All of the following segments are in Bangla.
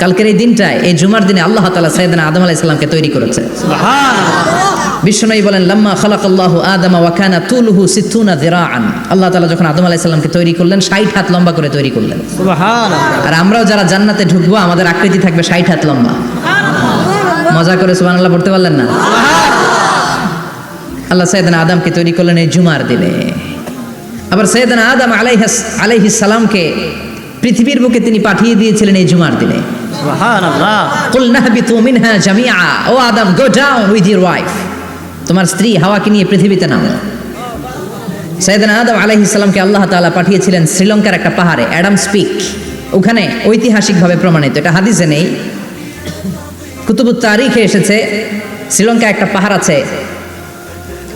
কালকের এই দিনটায় এই জুমার দিনে আল্লাহ তালা সাইদানা আদম আলাহ ইসলামকে তৈরি করেছে। বিশ্বনবী বলেন লাম্মা খালাকাল্লাহ আদম ওয়াকানা তুলহু সিথুনা যিরাআন আল্লাহ তাআলা যখন আদম আলাইহিস সালামকে তৈরি করলেন 60 হাত লম্বা করে তৈরি করলেন। আর আমরাও যারা জান্নাতে ঢুকবো আমাদের আকৃতি থাকবে 60 হাত লম্বা। মজা করে সুবহানাল্লাহ পড়তে পারলেন না? আল্লাহ সাইয়েদনা আদমকে তৈরি করলেন এই জুমার দিনে। আবার সাইয়েদনা আদম আলাইহিস আলাইহিস সালামকে পৃথিবীর বুকে তিনি পাঠিয়ে দিয়েছিলেন এই জুমার দিনে। কুল নাহবিতু মিনহা জামিআ। ও আদম go down with your wife তোমার স্ত্রী হাওয়াকে নিয়ে পৃথিবীতে নামো। সৈয়দনা আদম আলাইহিস সালামকে আল্লাহ তাআলা পাঠিয়েছিলেন শ্রীলঙ্কার একটা পাহাড়ে, অ্যাডাম স্পিক। ওখানে ঐতিহাসিকভাবে প্রমাণিত, এটা হাদিসে নেই। কুতুবুত তারিখে এসেছে, শ্রীলঙ্কায় একটা পাহাড় আছে।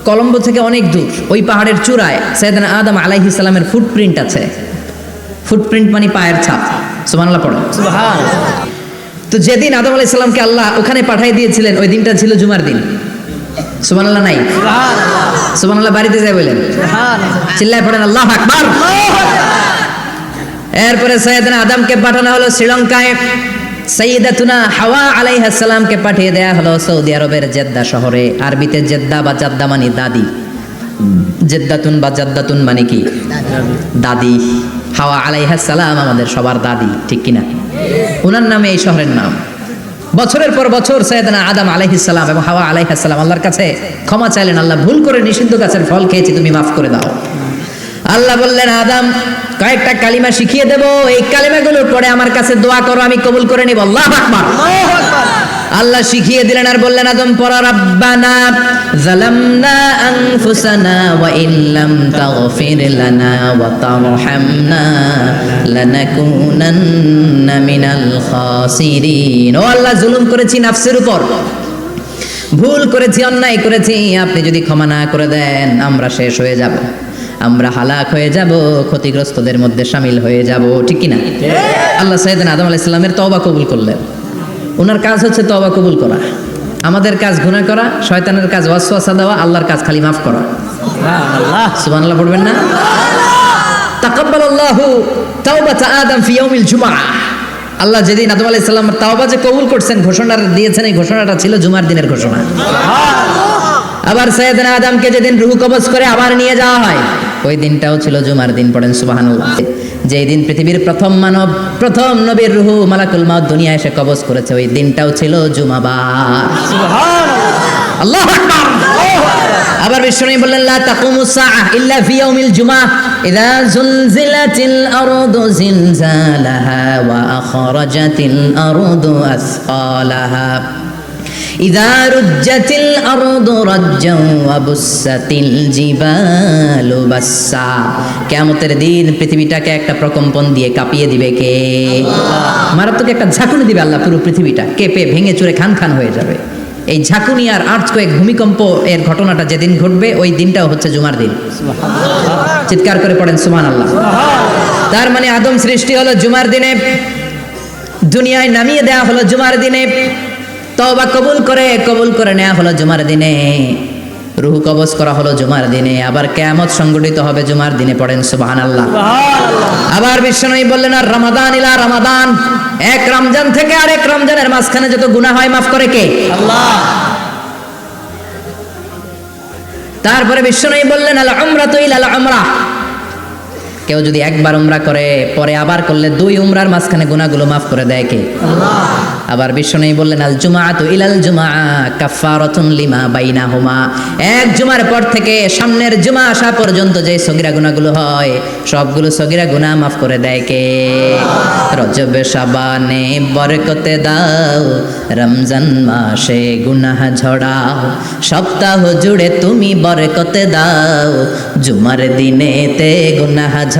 কলম্বো থেকে অনেক দূর, ওই পাহাড়ের চূড়ায় সৈয়দনা আদম আলাইহিস সালামের ফুটপ্রিন্ট আছে। ফুটপ্রিন্ট মানে পায়ের ছাপ। সুবহানাল্লাহ পড়ো। তো যেদিন আদম আলাইহিস সালামকে আল্লাহ ওখানে পাঠিয়ে দিয়েছিলেন ওই দিনটা ছিল জুমার দিন। সুবহানাল্লাহ নাই? সুবহানাল্লাহ। বাড়িতে যায় বলেন। চিল্লায় পড়েন আল্লাহ আকবার! এরপরে সৈয়দনা আদমকে পাঠানো হলো শ্রীলঙ্কায়। সৈয়দাতুনা হাওয়া আলাইহিস সালামকে পাঠিয়ে দেয়া হলো সৌদি আরবের জেদ্দা শহরে। আরবিতে জেদ্দা বা জাদ্দা মানে দাদি। জেদ্দাতুন বা জাদ্দাতুন মানে কি? দাদি। হাওয়া আলাইহাস সালাম আমাদের সবার দাদি ঠিক কিনা? ওনার নামে এই শহরের নাম। বছরের পর বছর সৈয়দনা আদম আলাইহিস সালাম এবং হাওয়া আলাইহাসাল্লাম আল্লাহর কাছে ক্ষমা চাইলেন। আল্লাহ ভুল করে নিষিদ্ধ গাছের ফল খেয়েছি, তুমি মাফ করে দাও। আল্লাহ বললেন, আদম, কয়েকটা কালিমা শিখিয়ে দেব। এই কালিমাগুলোর পরে আমার কাছে দোয়া করো, আমি কবুল করে নিব। আল্লাহ আকবার। আল্লাহ শিখিয়ে দিলেন আর বললেন আদম পড়া রাব্বানা জালামনা আনফুসানা ওয়া ইল্লাম তাগফির লানা ওয়া তারহামনা লানাকুনান্না মিনাল খাসিরিন। ও আল্লাহ জুলুম করেছি নাফসের উপর ভুল করেছি অন্যায় করেছি আপনি যদি ক্ষমা না করে দেন আমরা শেষ হয়ে যাব আমরা হালাক হয়ে যাব ক্ষতিগ্রস্তদের মধ্যে সামিল হয়ে যাব ঠিক কি না আল্লাহ সাইদিন আদম আলাইহিস সালামের তওবা কবুল করলেন। ওনার কাজ হচ্ছে তওবা কবুল করা। আমাদের কাজ গুনাহ করা শয়তানের কাজ ওয়াসওয়াসা দেওয়া আল্লাহর কাজ খালি মাফ করা। সুবহানাল্লাহ। পড়বেন না? তাকাব্বালাল্লাহু তাওবাতা আদম ফি ইয়াউমিল জুমআ আল্লাহ যেদিন আদম আলাইহিস সালাম তাওবা যে কবুল করছেন ঘোষণা দিয়েছেন এই ঘোষণাটা ছিল জুমার দিনের ঘোষণা। আবার সৈয়দনা আদমকে যেদিন রুহু কবজ করে আবার নিয়ে যাওয়া হয় ওই দিনটাও ছিল জুমার দিন পড়েন সুবহানাল্লাহ। যেই দিন পৃথিবীর প্রথম মানব প্রথম নবীর রুহু মালাকুল মাউত দুনিয়া এসে কবজ করেছে ওই দিনটাও ছিল জুমাবার। আল্লাহু আবার বিশ্বনবী বললেন লা তাকুমু সাআহ ইল্লা ফি ইয়াউমিল জুমআহ ইযা জুলজিলাতিল আরদু জিলজালাহা ওয়া আখরাজাতিল আরদু আসফালাহা। إذا رجت الأرض رجا وبست الجبال بسا কেয়ামতের দিন পৃথিবীটাকে একটা প্রকম্পন দিয়ে কাঁপিয়ে দিবে কে মারাত্মক একটা ঝাঁকুনি দিবে আল্লাহ পুরো পৃথিবীটা কেঁপে ভেঙে চুরে খান খান হয়ে যাবে এই ঝাঁকুনি আর আর্থকয়েক ভূমিকম্প এর ঘটনাটা যেদিন ঘটবে ওই দিনটাও হচ্ছে জুমার দিন চিৎকার করে পড়েন সুমান আল্লাহ তার মানে আদম সৃষ্টি হলো জুমার দিনে দুনিয়ায় নামিয়ে দেয়া হলো জুমার দিনে তওবা কবুল করে কবুল করে নেওয়া হলো জুমার দিনে। রুহু কবজ করা হলো জুমার দিনে। আবার কেয়ামত সংগঠিত হবে জুমার দিনে পড়েন সুবহানাল্লাহ। আবার বিশ্বনবী বললেন আর রমাদান ইলা রমাদান। এক রমজান থেকে আরেক রমজানের মাঝখানে যত গুনাহ হয় মাফ করে কে? আল্লাহ। তারপরে বিশ্বনবী বললেন আল উমরাতু ইলা আল উমরাহ কেউ যদি একবার উমরা করে পরে আবার করলে দুই উমরার মাঝখানে গুনাহগুলো মাফ করে দেয় কে? আবার বিশ্বনবী বললেন আল জুমাআতু ইলাল জুমআ কাফফারাতুন লিমা বাইনাহুমা। এক জুমার পর থেকে সামনের জুমা আসা পর্যন্ত যে সগিরা গুনাহগুলো হয় সবগুলো সগিরা গুনাহ মাফ করে দেয় কে? রজব শাবানে বরকতে দাও রমজান মাসে গুনাহ ঝড়াও সপ্তাহ জুড়ে তুমি বরকতে দাও জুমার দিনেতে গুনাহ ঝড়াও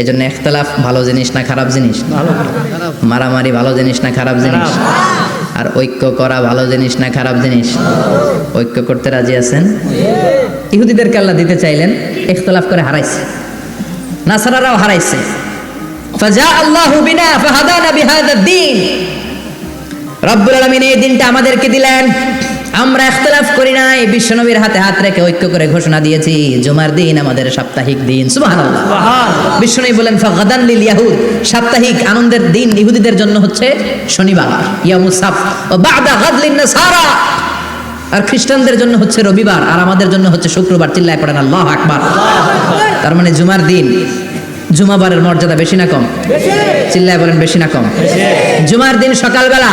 এই জন্য একতলাফ ভালো জিনিস না খারাপ জিনিস? মারামারি ভালো জিনিস না খারাপ জিনিস? আর ঐক্য করা ভালো জিনিস না খারাপ জিনিস? ঐক্য করতে রাজি আছেন? ইহুদিদেরকে আল্লাহ দিতে চাইলেন ইখতলাফ করে হারাইছে। নাসারারাও হারাইছে। ফাজা আল্লাহু বিনা ফাহাদানা বিহাদা দ্বীন রব্বুল আলামিন এই দিনটা আমাদেরকে দিলেন। আমরা ইখতলাফ করি নাই। বিশ্বনবীর হাতে হাত রেখে ঐক্য করে ঘোষণা দিয়েছি জুমার দিন আমাদের সাপ্তাহিক দিন। সুবহানাল্লাহ। বিশ্বনবী বলেন ফাগাদান লিল ইয়াহুদ। সাপ্তাহিক আনন্দের দিন ইহুদিদের জন্য হচ্ছে শনিবার ইয়ামুস সাবত। ও বাদা গাদলিন নাসারা। আর খ্রিস্টানদের জন্য হচ্ছে রবিবার আর আমাদের জন্য হচ্ছে শুক্রবার। চিল্লায় পড়েন আল্লাহ আকবার। তার মানে জুমার দিন জুমাবারের মর্যাদা বেশি না কম? চিল্লায় বলেন বেশি না কম? জুমার দিন সকালবেলা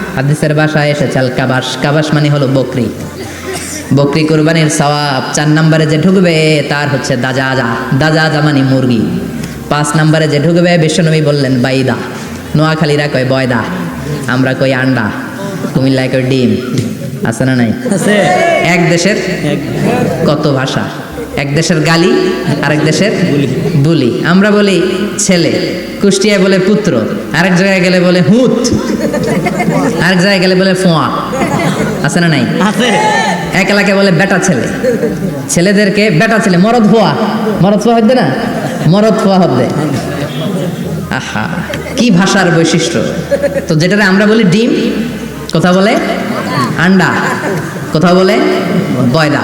হাদিসের ভাষায় এসেছে আল কাবাস কাবাস মানে হলো বকরি। বকরি কুরবানির সওয়াব চার নম্বরে যে ঢুকবে তার হচ্ছে দাজাজা। দাজাজা মানে মুরগি। পাঁচ নম্বরে যে ঢুকবে বিশ্বনবী বললেন বাইদা। নোয়াখালীরা কয় বয়দা আমরা কই আন্ডা। কুমিল্লায় কই ডিম। আছে না নাই? এক দেশের। কত ভাষা? এক দেশের গালি আরেক দেশের বুলি। আমরা বলি ছেলে কুষ্টিয়ায় বলে পুত্র আরেক জায়গায় গেলে বলে হুত আরেক জায়গায় গেলে বলে ফোয়া। আছে না নাই? এক এলাকায় বলে বেটা ছেলে। ছেলেদেরকে বেটা ছেলে মরদ হওয়া মরদ হওয়া হচ্ছে না? মরদ ফোয়া হবে আহা কি ভাষার বৈশিষ্ট্য? তো যেটাতে আমরা বলি ডিম কথা বলে আন্ডা কথা বলে বয়দা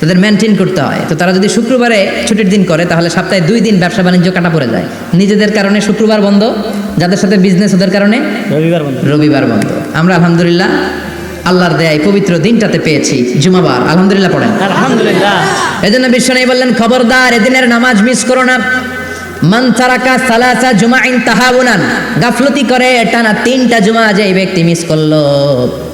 তাদের মেনটেন করতে হয়। তো তারা যদি শুক্রবারে ছুটির দিন করে তাহলে সপ্তাহে দুই দিন ব্যবসা বাণিজ্য কাটা পড়ে যায়। নিজেদের কারণে শুক্রবার বন্ধ যাদের সাথে বিজনেস ওদের কারণে রবিবার বন্ধ। রবিবার বন্ধ। আমরা আলহামদুলিল্লাহ আল্লাহর দেয় পবিত্র দিনটাতে পেয়েছি জুমাবার। আলহামদুলিল্লাহ পড়েন। আলহামদুলিল্লাহ। এই জন্য বিশ্বনাই বললেন খবরদার এদিনের নামাজ মিস করো না। মান তারাকা সালাসা জুমাইন তাহাবুনান গাফলতি করে টানা তিনটা জুমা যে ব্যক্তি মিস করল।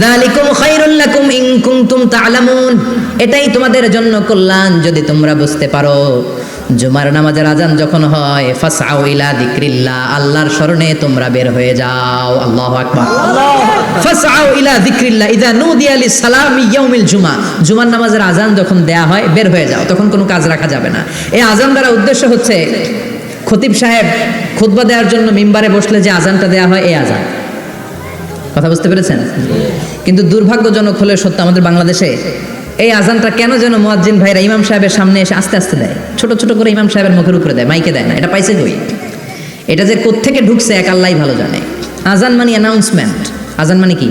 যালিকুম খায়রুল লাকুম ইন কুনতুম তা'লামুন। এটাই তোমাদের জন্য কল্যাণ যদি তোমরা বুঝতে পারো। জুমার নামাজের আজান যখন হয়, ফাসআউ ইলা যিকরিল্লাহ, আল্লাহর শরণে তোমরা বের হয়ে যাও। আল্লাহু আকবার। ফাসআউ ইলা যিকরিল্লাহ, ইযা নুদিয়া লিস-সালামি ইয়াউমিল জুমা। জুমার নামাজের আজান যখন দেয়া হয়, বের হয়ে যাও। তখন কোনো কাজ রাখা যাবে না। এই আজান দ্বারা উদ্দেশ্য হচ্ছে, খতিব সাহেব খুতবা দেওয়ার জন্য মিম্বারে বসলে যে আজানটা দেয়া হয়, এই আজান। কথা বুঝতে পেরেছেন? কিন্তু দুর্ভাগ্যজনক হলে সত্য আমাদের বাংলাদেশে এই আজানটা কেন যেন মুয়াজ্জিন ভাইরা ইমাম সাহেবের সামনে এসে আস্তে আস্তে দেয়? ছোট ছোট করে ইমাম সাহেবের মুখের উপরে দেয়, মাইকে দেয় না। এটা পাইছে কই? এটা যে কোত্থেকে ঢুকছে এক আল্লাহই ভালো জানে। আজান মানে অ্যানাউন্সমেন্ট আজান মানে কি?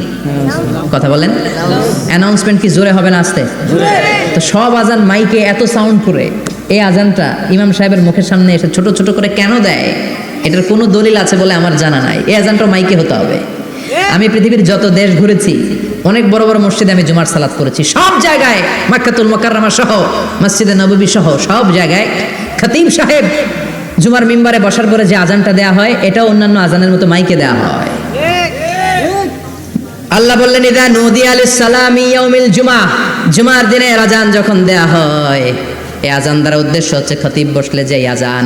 কথা বলেন। অ্যানাউন্সমেন্ট কি? জোরে হবে না আস্তে? তো সব আজান মাইকে এত সাউন্ড করে, এই আজানটা ইমাম সাহেবের মুখের সামনে এসে ছোট ছোট করে কেন দেয়? এটার কোনো দলিল আছে বলে আমার জানা নাই। এই আজানটা মাইকে হতে হবে। আমি পৃথিবীর যত দেশ ঘুরেছি, অনেক বড় বড় মসজিদে আমি জুমার সালাত করেছি। সব জায়গায় মাক্কাতুল মোকাররমা সহ, মসজিদে নববী সহ, সব জায়গায় খতিব সাহেব জুমার মিম্বারে বসার পরে যে আজানটা দেয়া হয়, এটাও অন্যান্য আজানের মতো মাইকে দেয়া হয়। আল্লাহ বললেন, ইদা নদী আলী সালামি ইয়াউমিল জুমা। জুমার দিনে আজান যখন দেয়া হয়, এই আজান দ্বারা উদ্দেশ্য হচ্ছে খতিব বসলে যে আজান।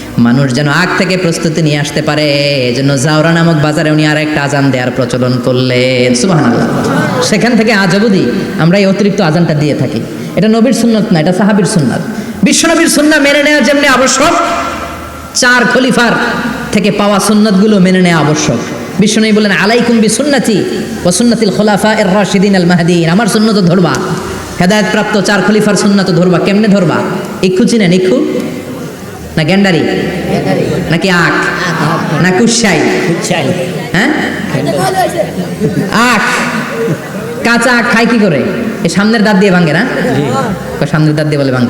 মানুষ যেন আগ থেকে প্রস্তুতি নিয়ে আসতে পারে, এজন্য জাওরা নামক বাজারে উনি আর একটা আজান দেওয়ার প্রচলন করলেন। সুবহানাল্লাহ। সেখান থেকে আজ অবধি আমরা এই অতিরিক্ত আজানটা দিয়ে থাকি। এটা নবীর সুন্নত না, এটা সাহাবীর সুন্নাত। বিশ্বনবীর সুন্নাহ মেনে নেওয়া যেমনি আবশ্যক, চার খলিফার থেকে পাওয়া সুন্নতগুলো মেনে নেওয়া আবশ্যক। বিষ্ণু বলেন আলাইকুম বি সুন্নতি ও সুন্নতিল খোলাফা এর রাশিদিন আল মাহাদিন। আমার সুন্নত ধরবা হেদায়ত প্রাপ্ত চার খলিফার সুন্নত ধরবা, কেমনে ধরবা? ইক্ষু চিনেন ইক্ষু না গ্যান্ডারি নাকি আখ? না কুসাই হ্যাঁ? আখ। কাঁচা আখ খায় কি করে? এই সামনের দাঁত দিয়ে ভাঙে না? সামনের দাঁত দিয়ে বলে ভাঙে?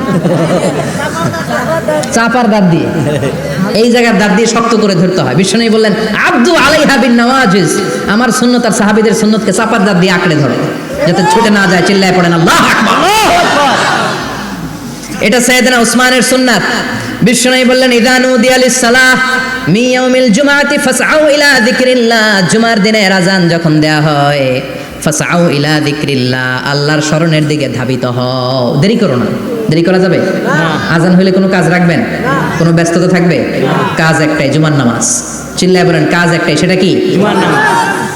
চাপার দাঁত দিয়ে। এই জায়গার দাঁত দিয়ে শক্ত করে ধরতে হয়। বিষ্ণু বললেন আব্দু আলাইহা বিন নওয়াজিজ। আমার সুন্নত আর সাহাবীদের সুন্নতকে চাপার দাঁত দিয়ে আঁকড়ে ধরো যাতে ছুটে না যায় চিল্লায় পড়েন আল্লাহ আকবার। এটা সৈয়দনা উসমানের সুন্নাত। বিশ্ব বিষ্ণু বললেন ইদানু দিয়ালিস সালাহ মি ইয়াউমিল জুমাতি ফাসআউ ইলা যিকরিল্লাহ। জুমার দিনে আজান যখন দেয়া হয় ফাসআউ ইলা যিকরিল্লাহ আল্লাহর স্মরণের দিকে ধাবিত হও। দেরি করো না। দেরি করা যাবে? আজান হইলে কোনো কাজ রাখবেন? কোনো ব্যস্ততা থাকবে? কাজ একটাই জুমার নামাজ। চিল্লায় বলেন কাজ একটাই সেটা কি?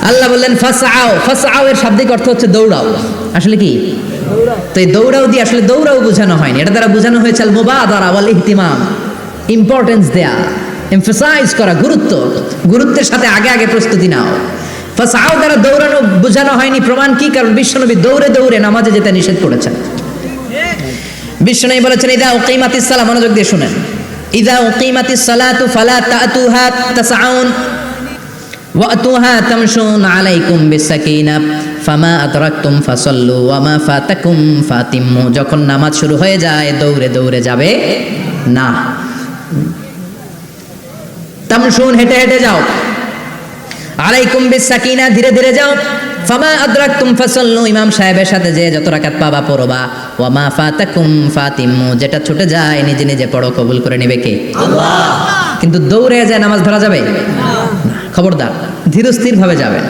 আল্লাহ বললেন ফাসআউ ফাসআউ এর শাব্দিক অর্থ হচ্ছে দৌড়াও। আসলে কি? তো এই দৌড়াও দিয়ে আসলে দৌড়াও বোঝানো হয়নি। এটা দ্বারা বোঝানো হয়েছে আল মুবাদারা ওয়াল ইহতিমাম ইম্পর্টেন্স দেয়া এমফাসাইজ করা গুরুত্ব গুরুত্বের সাথে আগে আগে প্রস্তুতি নাও। ফাসআউ দ্বারা দৌড়ানো বোঝানো হয়নি প্রমাণ কি? কারণ বিশ্বনবী দৌড়ে দৌড়ে নামাজে যেতে নিষেধ করেছেন। বিশ্বনবী বলেছেন ইদা উকিমাতিস সালাহ মনোযোগ দিয়ে শুনেন। ইদা উকিমাতিস সালাতু ফালা তাতুহা তাসআউন ওয়াতুহা তামশুন আলাইকুম বিসাকিনা, ফামা আদরাকতুম ফাসাল্লু ওয়ামা ফাতাকুম ফাতিম্মু। যখন নামাজ শুরু হয়ে যায়, দৌড়ে দৌড়ে যাবে না। তামশুন হেঁটে হেঁটে যাও। আলাইকুম বিসাকিনা, ধীরে ধীরে যাও। ফামা আদ্রাক তুম ফাসাল্লু ইমাম সাহেবের সাথে যে যত রাকাত পাবা পড়বা। ওয়ামা ফাতাকুম ফাতিমু যেটা ছুটে যায় নিজে নিজে পড়ো কবুল করে নেবে কে? কিন্তু দৌড়ে যায় নামাজ ধরা যাবে? না। খবরদার ধীরস্থির ভাবে যাবেন